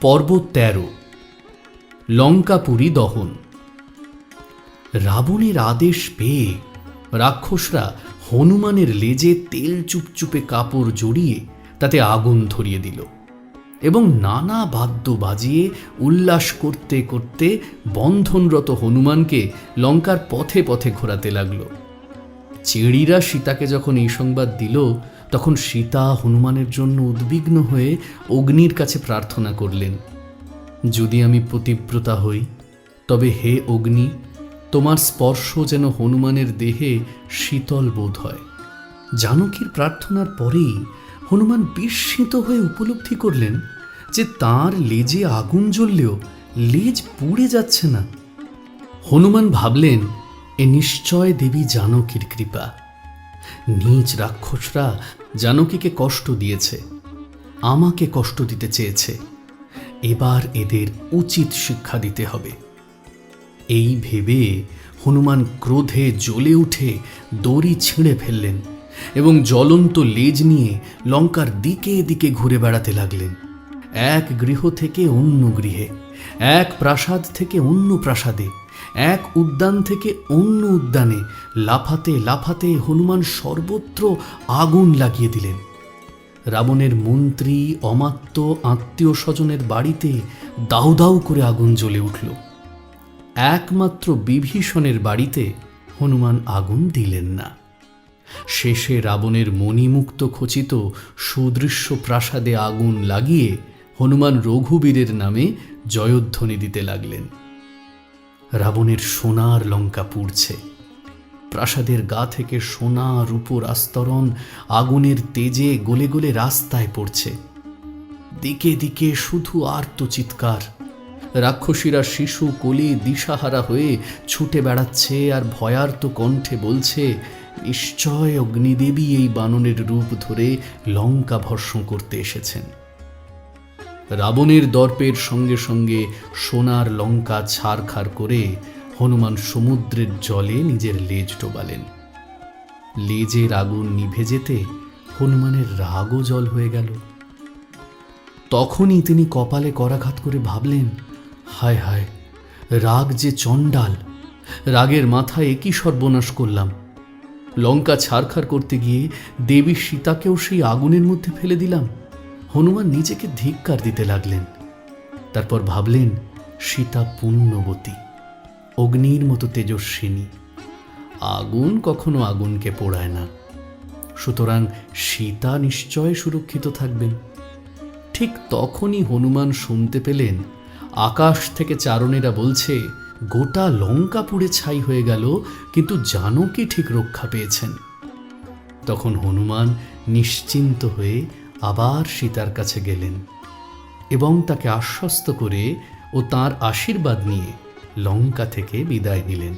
পর্ব তেরো, লঙ্কাপুরী দহন। রাবণের আদেশ পেয়ে রাক্ষসরা হনুমানের লেজে তেল চুপচুপে কাপড় জড়িয়ে তাতে আগুন ধরিয়ে দিল এবং নানা বাদ্য বাজিয়ে উল্লাস করতে করতে বন্ধনরত হনুমানকে লঙ্কার পথে পথে ঘোরাতে লাগল। চেড়িরা সীতাকে যখন এই সংবাদ দিল তখন সীতা হনুমানের জন্য উদ্বিগ্ন হয়ে অগ্নির কাছে প্রার্থনা করলেন, যদি আমি পতিব্রতা হই, তবে হে অগ্নি, তোমার স্পর্শ যেন হনুমানের দেহে শীতল বোধ হয়। জানকীর প্রার্থনার পরেই হনুমান বিস্মিত হয়ে উপলব্ধি করলেন যে তার লেজে আগুন জ্বললেও লেজ পুড়ে যাচ্ছে না। হনুমান ভাবলেন, এ নিশ্চয় দেবী জানকীর কৃপা নিজ রাক্ষসরা জানকীকে কষ্ট দিয়েছে, আমাকে কষ্ট দিতে চেয়েছে। এবার এদের উচিত শিক্ষা দিতে হবে। এই ভেবে হনুমান ক্রোধে জ্বলে উঠে দড়ি ছিঁড়ে ফেললেন এবং জ্বলন্ত লেজ নিয়ে লঙ্কার দিকে দিকে ঘুরে বেড়াতে লাগলেন। এক গৃহ থেকে অন্য গৃহে, এক প্রাসাদ থেকে অন্য প্রাসাদে এক উদ্যান থেকে অন্য উদ্যানে লাফাতে লাফাতে হনুমান সর্বত্র আগুন লাগিয়ে দিলেন। রাবণের মন্ত্রী, অমাত্য, আত্মীয় স্বজনের বাড়িতে দাউ দাউ করে আগুন জ্বলে উঠল। একমাত্র বিভীষণের বাড়িতে হনুমান আগুন দিলেন না। শেষে রাবণের মণিমুক্ত খচিত সুদৃশ্য প্রাসাদে আগুন লাগিয়ে হনুমান রঘুবীরের নামে জয়ধ্বনি দিতে লাগলেন। রাবণের সোনার লঙ্কা পুড়ছে। প্রাসাদের গা থেকে সোনা রূপোর আস্তরণ আগুনের তেজে গলে গলে রাস্তায় পড়ছে। দিকে দিকে শুধু আর্ত চিৎকার। রাক্ষসীরা শিশু, কোলে, দিশাহারা হয়ে ছুটে বেড়াচ্ছে আর ভয়ার্ত কণ্ঠে বলছে, নিশ্চয় অগ্নিদেবী এই বাননের রূপ ধরে লঙ্কা ভর্ষণ করতে এসেছেন। রাবণের দর্পের সঙ্গে সঙ্গে সোনার লঙ্কা ছাড়খাড় করে হনুমান সমুদ্রের জলে নিজের লেজ ডোবালেন। লেজের আগুন নিভে যেতে হনুমানের রাগও জল হয়ে গেল। তখনই তিনি কপালে করাঘাত করে ভাবলেন, হায় হায়, রাগ যে চণ্ডাল, রাগের মাথায় একই সর্বনাশ করলাম। লঙ্কা ছাড়খাড় করতে গিয়ে দেবী সীতাকেও সেই আগুনের মধ্যে ফেলে দিলাম। হনুমান নিজেকে ধিক্কার দিতে লাগলেন। তারপর ভাবলেন, সীতা পুণ্যবতী অগ্নির মতো তেজস্বিনী। আগুন কখনো আগুনকে পোড়ায় না। সুতরাং সীতা নিশ্চয় সুরক্ষিত থাকবেন। ঠিক তখনই হনুমান শুনতে পেলেন, আকাশ থেকে চারণেরা বলছে, গোটা লঙ্কা পুড়ে ছাই হয়ে গেল, কিন্তু জানকী ঠিক রক্ষা পেয়েছেন? তখন হনুমান নিশ্চিন্ত হয়ে আবার সীতার কাছে গেলেন এবং তাকে আশ্বস্ত করে ও তার আশীর্বাদ নিয়ে লঙ্কা থেকে বিদায় নিলেন।